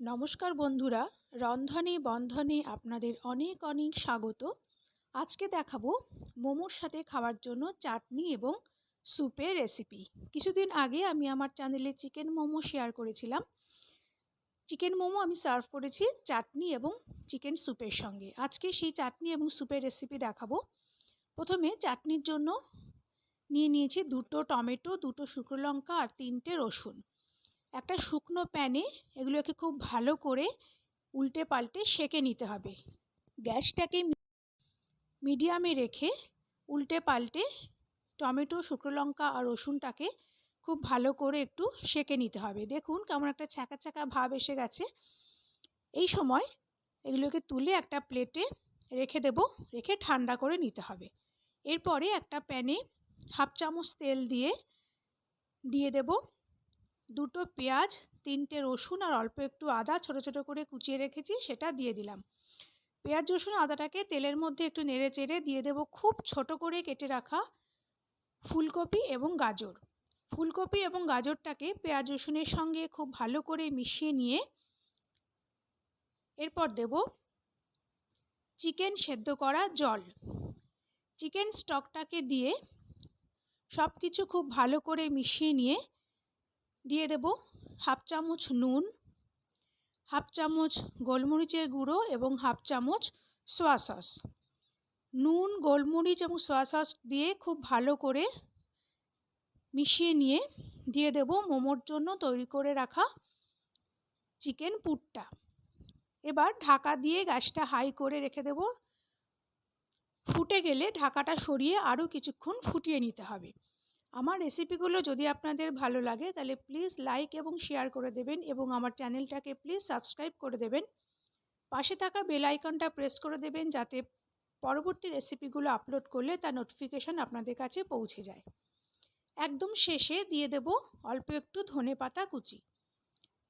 নমস্কার বন্ধুরা, রন্ধনে বন্ধনে আপনাদের অনেক অনেক স্বাগত। আজকে দেখাবো মোমোর সাথে খাওয়ার জন্য চাটনি এবং স্যুপের রেসিপি কিছুদিন আগে আমি আমার চ্যানেলে চিকেন মোমো শেয়ার করেছিলাম। চিকেন মোমো আমি সার্ভ করেছি চাটনি এবং চিকেন স্যুপের সঙ্গে। আজকে সেই চাটনি এবং স্যুপের রেসিপি দেখাবো। প্রথমে চাটনির জন্য নিয়ে নিয়েছি দুটো টমেটো, দুটো শুকনো লঙ্কা আর তিনটে রসুন। একটা শুকনো প্যানে এগুলোকে খুব ভালো করে উল্টে পাল্টে সেঁকে নিতে হবে। গ্যাসটাকে মিডিয়ামে রেখে উল্টে পাল্টে টমেটো, শুকনো লঙ্কা আর রসুনটাকে খুব ভালো করে একটু সেঁকে নিতে হবে। দেখুন কেমন একটা ছ্যাঁকা ছ্যাঁকা ভাব এসে গেছে। এই সময় এগুলোকে তুলে একটা প্লেটে রেখে দেব, রেখে ঠান্ডা করে নিতে হবে। এরপরে একটা প্যানে হাফ চামচ তেল দিয়ে দিয়ে দেব। দুটো পেঁয়াজ, তিনটে রসুন আর অল্প একটু আদা ছোট ছোট করে কুচিয়ে রেখেছি, সেটা দিয়ে দিলাম। পেঁয়াজ, রসুন, আদাটাকে তেলের মধ্যে একটু নেড়ে চেড়ে দিয়ে দেব খুব ছোট করে কেটে রাখা ফুলকপি এবং গাজর। ফুলকপি এবং গাজরটাকে পেঁয়াজ, রসুনের সঙ্গে খুব ভালো করে মিশিয়ে নিয়ে এরপর দেব চিকেন সেদ্ধ করা জল। চিকেন স্টকটাকে দিয়ে সব কিছু খুব ভালো করে মিশিয়ে নিয়ে দিয়ে দেব হাফ চামচ নুন, হাফ চামচ গোলমরিচের গুঁড়ো এবং হাফ চামচ সোয়া সস। নুন, গোলমরিচ এবং সোয়া সস দিয়ে খুব ভালো করে মিশিয়ে নিয়ে দিয়ে দেব মোমোর জন্য তৈরি করে রাখা চিকেন পুরটা। এবার ঢাকা দিয়ে গ্যাসটা হাই করে রেখে দেব। ফুটে গেলে ঢাকাটা সরিয়ে আরও কিছুক্ষণ ফুটিয়ে নিতে হবে। আমার রেসিপিগুলো যদি আপনাদের ভালো লাগে, তাহলে প্লিজ লাইক এবং শেয়ার করে দেবেন এবং আমার চ্যানেলটাকে প্লিজ সাবস্ক্রাইব করে দেবেন। পাশে থাকা বেল আইকনটা প্রেস করে দেবেন যাতে পরবর্তী রেসিপিগুলো আপলোড করলে তার নোটিফিকেশান আপনাদের কাছে পৌঁছে যায়। একদম শেষে দিয়ে দেব অল্প একটু ধনে পাতা কুচি।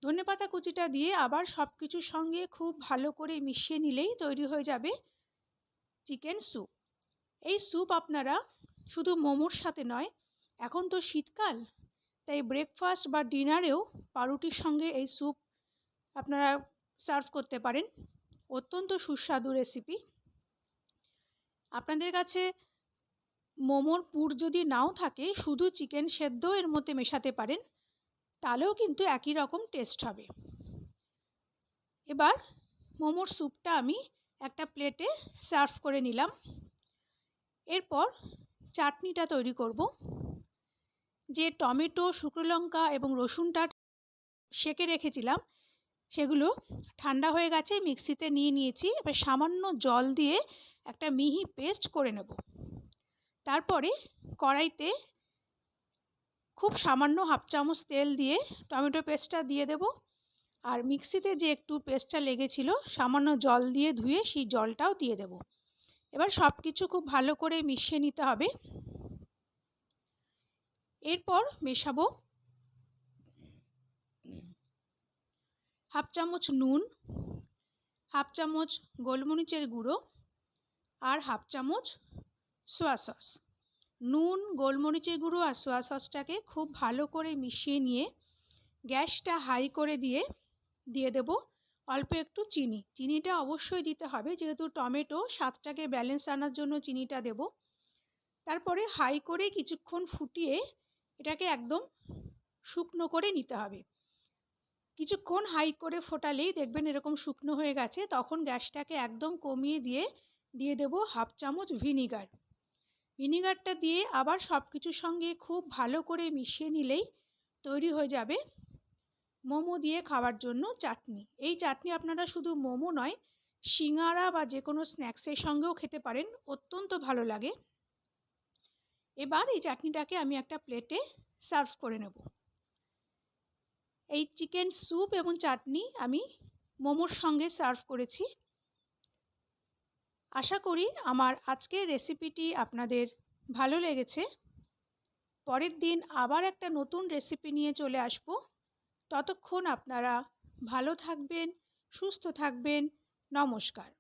ধনে পাতা কুচিটা দিয়ে আবার সব কিছুর সঙ্গে খুব ভালো করে মিশিয়ে নিলেই তৈরি হয়ে যাবে চিকেন স্যুপ এই স্যুপ আপনারা শুধু মোমোর সাথে নয় এখন তো শীতকাল, তাই ব্রেকফাস্ট বা ডিনারেও পাউরুটির সঙ্গে এই স্যুপ আপনারা সার্ভ করতে পারেন। অত্যন্ত সুস্বাদু রেসিপি আপনাদের কাছে মোমোর পুর যদি নাও থাকে, শুধু চিকেন সেদ্ধ এর মধ্যে মেশাতে পারেন, তাহলেও কিন্তু একই রকম টেস্ট হবে। এবার মোমোর স্যুপটা আমি একটা প্লেটে সার্ভ করে নিলাম। এরপর চাটনিটা তৈরি করব। যে টমেটো, শুকনো লঙ্কা এবং রসুনটা সেঁকে রেখেছিলাম, সেগুলো ঠান্ডা হয়ে গেছে, মিক্সিতে নিয়ে নিয়েছি। এবার সামান্য জল দিয়ে একটা মিহি পেস্ট করে নেব। তারপরে কড়াইতে খুব সামান্য হাফ চামচ তেল দিয়ে টমেটো পেস্টটা দিয়ে দেব। আর মিক্সিতে যে একটু পেস্টটা লেগেছিল, সামান্য জল দিয়ে ধুয়ে সেই জলটাও দিয়ে দেব। এবার সব কিছু খুব ভালো করে মিশিয়ে নিতে হবে। এরপর মেশাবো হাফ চামচ নুন, হাফ চামচ গোলমরিচের গুঁড়ো আর হাফ চামচ সোয়া সস নুন, গোলমরিচের গুঁড়ো আর সোয়া সসটাকে খুব ভালো করে মিশিয়ে নিয়ে গ্যাসটা হাই করে দিয়ে দিয়ে দেব অল্প একটু চিনি। চিনিটা অবশ্যই দিতে হবে, যেহেতু টমেটো স্বাদটাকে ব্যালেন্স আনার জন্য চিনিটা দেব। তারপরে হাই করে কিছুক্ষণ ফুটিয়ে এটাকে একদম শুকনো করে নিতে হবে। কিছুক্ষণ হাই করে ফোটালেই দেখবেন এরকম শুকনো হয়ে গেছে। তখন গ্যাসটাকে একদম কমিয়ে দিয়ে দিয়ে দেব হাফ চামচ ভিনিগার। ভিনিগারটা দিয়ে আবার সব কিছুর সঙ্গে খুব ভালো করে মিশিয়ে নিলেই তৈরি হয়ে যাবে মোমো দিয়ে খাওয়ার জন্য চাটনি। এই চাটনি আপনারা শুধু মোমো নয় সিঙাড়া বা যে কোনো স্ন্যাক্সের সঙ্গেও খেতে পারেন, অত্যন্ত ভালো লাগে। এবার এই চাটনিটাকে আমি একটা প্লেটে সার্ভ করে নেব। এই চিকেন স্যুপ এবং চাটনি আমি মোমোর সঙ্গে সার্ভ করেছি। আশা করি আমার আজকের রেসিপিটি আপনাদের ভালো লেগেছে। পরের দিন আবার একটা নতুন রেসিপি নিয়ে চলে আসব। ততক্ষণ আপনারা ভালো থাকবেন, সুস্থ থাকবেন। নমস্কার।